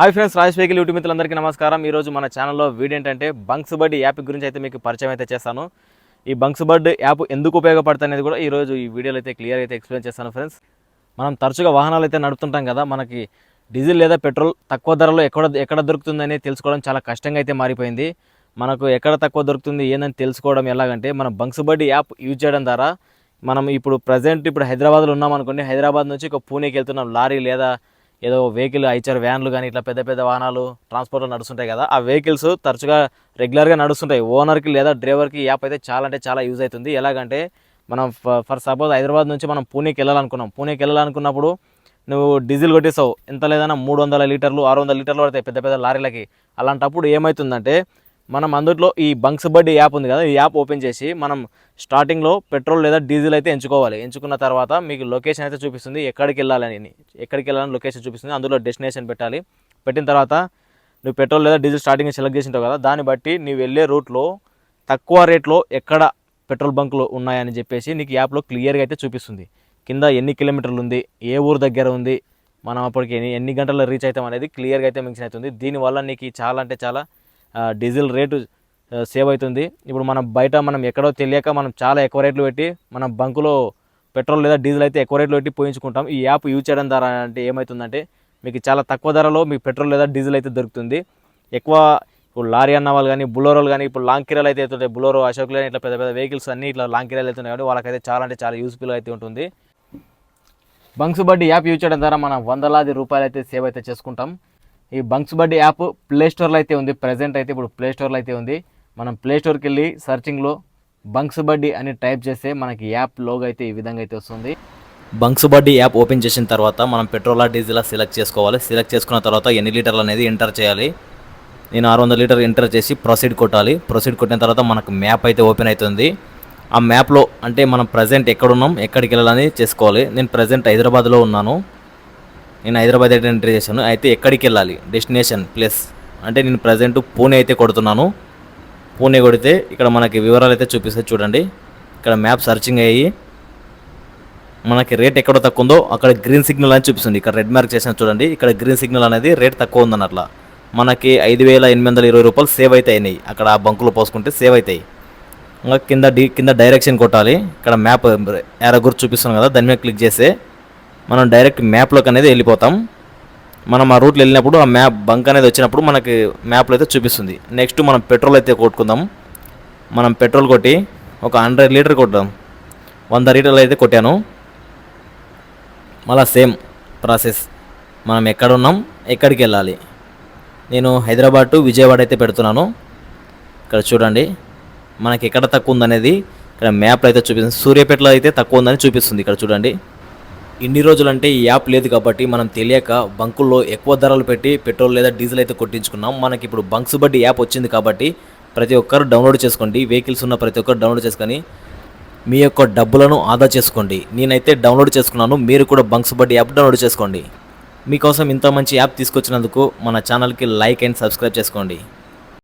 Hi friends Rajesh vehicle YouTube మిత్రులందరికీ నమస్కారం. ఈరోజు మన ఛానల్లో వీడియో ఏంటంటే బంక్స్ బర్డ్ యాప్ గురించి అయితే మీకు పరిచయం అయితే చేస్తాను. ఈ బంక్స్ బర్డ్ యాప్ ఎందుకు ఉపయోగపడుతుంది అనేది కూడా ఈరోజు ఈ వీడియోలో అయితే క్లియర్ అయితే ఎక్స్ప్లెయిన్ చేస్తాను ఫ్రెండ్స్ మనం తరచుగా వాహనాలు అయితే నడుపుతుంటాం కదా మనకి డీజిల్ లేదా పెట్రోల్ తక్కువ ధరలో ఎక్కడ ఎక్కడ దొరుకుతుందని తెలుసుకోవడం చాలా కష్టంగా అయితే మారిపోయింది. మనకు ఎక్కడ తక్కువ దొరుకుతుంది ఏందని తెలుసుకోవడం ఎలాగంటే మనం బంక్స్ బడ్ యాప్ యూజ్ చేయడం ద్వారా మనం ఇప్పుడు ప్రజెంట్ ఇప్పుడు హైదరాబాద్లో ఉన్నాం అనుకోండి హైదరాబాద్ నుంచి ఒక పూణేకి వెళ్తున్నాం లారీ లేదా ఏదో వెహికల్ ఐచర్ వ్యాన్లు కానీ ఇట్లా పెద్ద పెద్ద వాహనాలు ట్రాన్స్పోర్ట్లో నడుస్తుంటాయి కదా ఆ వెహికల్స్ తరచుగా రెగ్యులర్గా నడుస్తుంటాయి. ఓనర్కి లేదా డ్రైవర్కి యాప్ అయితే చాలా అంటే చాలా యూజ్ అవుతుంది. ఎలాగంటే మనం ఫర్ సపోజ్ హైదరాబాద్ నుంచి మనం పూణేకి వెళ్ళాలనుకున్నాం. పూణేకి వెళ్ళాలనుకున్నప్పుడు నువ్వు డీజిల్ కొట్టేసావు. ఎంత లేదన్నా మూడు వందల లీటర్లు ఆరు వందల లీటర్లు పడతాయి పెద్ద పెద్ద లారీలకి. అలాంటప్పుడు ఏమవుతుందంటే మనం అందులో ఈ బంక్స్ బడ్డీ యాప్ ఉంది కదా ఈ యాప్ ఓపెన్ చేసి మనం స్టార్టింగ్లో పెట్రోల్ లేదా డీజిల్ అయితే ఎంచుకోవాలి. ఎంచుకున్న తర్వాత మీకు లొకేషన్ అయితే చూపిస్తుంది ఎక్కడికి వెళ్ళాలని ఎక్కడికి వెళ్ళాలని లొకేషన్ చూపిస్తుంది అందులో డెస్టినేషన్ పెట్టాలి. పెట్టిన తర్వాత నువ్వు పెట్రోల్ లేదా డీజిల్ స్టార్టింగ్ సెలెక్ట్ చేసింటావు కదా దాన్ని బట్టి నువ్వు వెళ్ళే రూట్లో తక్కువ రేట్లో ఎక్కడ పెట్రోల్ బంకులు ఉన్నాయని చెప్పేసి నీకు యాప్లో క్లియర్గా అయితే చూపిస్తుంది. కింద ఎన్ని కిలోమీటర్లు ఉంది ఏ ఊరు దగ్గర ఉంది మనం అప్పటికి ఎన్ని ఎన్ని గంటల్లో రీచ్ అవుతాం అనేది క్లియర్గా అయితే మెన్షన్ అవుతుంది. దీనివల్ల నీకు చాలా అంటే చాలా డీజిల్ రేటు సేవ్ అవుతుంది. ఇప్పుడు మనం బయట మనం ఎక్కడో తెలియక మనం చాలా ఎక్కువ రేట్లు పెట్టి మన బంకులో పెట్రోల్ లేదా డీజిల్ అయితే ఎక్కువ రేట్లు పెట్టి పోయించుకుంటాం. ఈ యాప్ యూజ్ చేయడం ద్వారా అంటే ఏమవుతుందంటే మీకు చాలా తక్కువ ధరలో మీకు పెట్రోల్ లేదా డీజిల్ అయితే దొరుకుతుంది. ఎక్కువ ఇప్పుడు లారీ అన్న వాళ్ళు కానీ బులోరోలు కానీ ఇప్పుడు లాంగ్ కిరాలు అయితే అవుతుంటాయి బులోరో అశోక్ లేని ఇట్లా పెద్ద పెద్ద వెహికల్స్ అన్ని ఇట్లా లాంగ్ కిరాలు అవుతున్నాయి కాబట్టి వాళ్ళకైతే చాలా అంటే చాలా యూస్ఫుల్ అయితే ఉంటుంది. బంక్స్ బడ్డీ యాప్ యూజ్ చేయడం ద్వారా మనం వందలాది రూపాయలు అయితే సేవ్ అయితే చేసుకుంటాం. ఈ బంక్స్ బడ్డీ యాప్ ప్లే స్టోర్లో అయితే ఉంది. ప్రజెంట్ అయితే ఇప్పుడు ప్లేస్టోర్లో అయితే ఉంది. మనం ప్లే స్టోర్కి వెళ్ళి సర్చింగ్లో బంక్స్ బడ్డీ అని టైప్ చేస్తే మనకి యాప్ లోగో అయితే ఈ విధంగా అయితే వస్తుంది. బంక్స్ బడ్డీ యాప్ ఓపెన్ చేసిన తర్వాత మనం పెట్రోలా డీజిలా సెలెక్ట్ చేసుకోవాలి. సెలెక్ట్ చేసుకున్న తర్వాత ఎన్ని లీటర్లు అనేది ఎంటర్ చేయాలి. నేను ఆరు వందల లీటర్ ఎంటర్ చేసి ప్రొసీడ్ కొట్టాలి. ప్రొసీడ్ కొట్టిన తర్వాత మనకు మ్యాప్ అయితే ఓపెన్ అవుతుంది. ఆ మ్యాప్లో అంటే మనం ప్రజెంట్ ఎక్కడున్నాం ఎక్కడికి వెళ్ళాలని చేసుకోవాలి. నేను ప్రజెంట్ హైదరాబాద్లో ఉన్నాను. నేను హైదరాబాద్ అయితే ఎంట్రీ చేశాను. అయితే ఎక్కడికి వెళ్ళాలి? డెస్టినేషన్ ప్లేస్ అంటే నేను ప్రజెంట్ పూణే అయితే కొడుతున్నాను. పూణే కొడితే ఇక్కడ మనకి వివరాలు అయితే చూపిస్తాయి చూడండి. ఇక్కడ మ్యాప్ సర్చింగ్ అయ్యి మనకి రేట్ ఎక్కడ తక్కువ ఉందో అక్కడ గ్రీన్ సిగ్నల్ అని చూపిస్తుంది. ఇక్కడ రెడ్ మార్క్ చేసిన చూడండి. ఇక్కడ గ్రీన్ సిగ్నల్ అనేది రేట్ తక్కువ ఉందన్నట్ల మనకి ఐదు వేల ఎనిమిది వందల ఇరవై రూపాయలు సేవ్ అయితే అయినాయి. అక్కడ ఆ బంకులో పోసుకుంటే సేవ్ అవుతాయి ఇంకా కింద డి కింద డైరెక్షన్ కొట్టాలి. ఇక్కడ మ్యాప్ ఎర గుర్తు చూపిస్తున్నాం కదా దాని మీద క్లిక్ చేస్తే మనం డైరెక్ట్ మ్యాప్లోకి అనేది వెళ్ళిపోతాం. మనం ఆ రూట్లో వెళ్ళినప్పుడు ఆ మ్యాప్ బంక్ అనేది వచ్చినప్పుడు మనకి మ్యాప్లో అయితే చూపిస్తుంది. నెక్స్ట్ మనం పెట్రోల్ అయితే కొట్టుకుందాం. మనం పెట్రోల్ కొట్టి ఒక హండ్రెడ్ లీటర్ కొట్టాం. వంద లీటర్లు అయితే కొట్టాను. మళ్ళా సేమ్ ప్రాసెస్ మనం ఎక్కడ ఉన్నాం? ఎక్కడికి వెళ్ళాలి? నేను హైదరాబాద్ టు విజయవాడ అయితే పెడుతున్నాను. ఇక్కడ చూడండి. మనకి ఎక్కడ తక్కువ ఉందనేది ఇక్కడ మ్యాప్లో అయితే చూపిస్తుంది. సూర్యాపేటలో అయితే తక్కువ ఉందని చూపిస్తుంది. ఇక్కడ చూడండి. ఇన్ని రోజులంటే ఈ యాప్ లేదు కాబట్టి మనం తెలియక బంకుల్లో ఎక్కువ ధరలు పెట్టి పెట్రోల్ లేదా డీజిల్ అయితే కొట్టించుకున్నాం. మనకి ఇప్పుడు బంక్స్ బడ్డీ యాప్ వచ్చింది కాబట్టి ప్రతి ఒక్కరు డౌన్లోడ్ చేసుకోండి. వెహికల్స్ ఉన్న ప్రతి ఒక్కరు డౌన్లోడ్ చేసుకొని మీ యొక్క డబ్బులను ఆదా చేసుకోండి. నేనైతే డౌన్లోడ్ చేసుకున్నాను. మీరు కూడా బంక్స్ బడ్డీ యాప్ డౌన్లోడ్ చేసుకోండి. మీకోసం ఇంత మంచి యాప్ తీసుకొచ్చినందుకు మన ఛానల్కి లైక్ అండ్ సబ్స్క్రైబ్ చేసుకోండి.